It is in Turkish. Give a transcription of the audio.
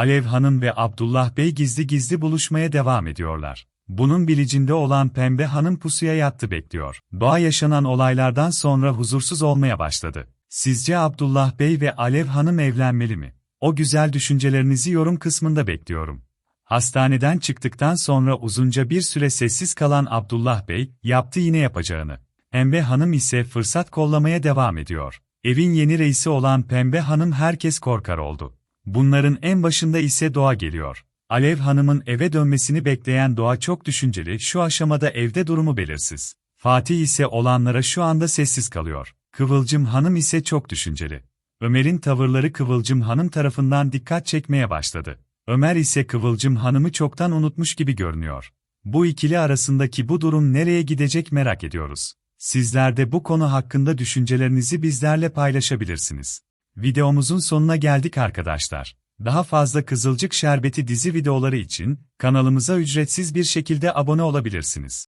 Alev Hanım ve Abdullah Bey gizli gizli buluşmaya devam ediyorlar. Bunun bilicinde olan Pembe Hanım pusuya yattı bekliyor. Doğa yaşanan olaylardan sonra huzursuz olmaya başladı. Sizce Abdullah Bey ve Alev Hanım evlenmeli mi? O güzel düşüncelerinizi yorum kısmında bekliyorum. Hastaneden çıktıktan sonra uzunca bir süre sessiz kalan Abdullah Bey, yaptı yine yapacağını. Pembe Hanım ise fırsat kollamaya devam ediyor. Evin yeni reisi olan Pembe Hanım herkes korkar oldu. Bunların en başında ise Doğa geliyor. Alev Hanım'ın eve dönmesini bekleyen Doğa çok düşünceli, şu aşamada evde durumu belirsiz. Fatih ise olanlara şu anda sessiz kalıyor. Kıvılcım Hanım ise çok düşünceli. Ömer'in tavırları Kıvılcım Hanım tarafından dikkat çekmeye başladı. Ömer ise Kıvılcım Hanım'ı çoktan unutmuş gibi görünüyor. Bu ikili arasındaki bu durum nereye gidecek merak ediyoruz. Sizler de bu konu hakkında düşüncelerinizi bizlerle paylaşabilirsiniz. Videomuzun sonuna geldik arkadaşlar. Daha fazla Kızılcık Şerbeti dizi videoları için kanalımıza ücretsiz bir şekilde abone olabilirsiniz.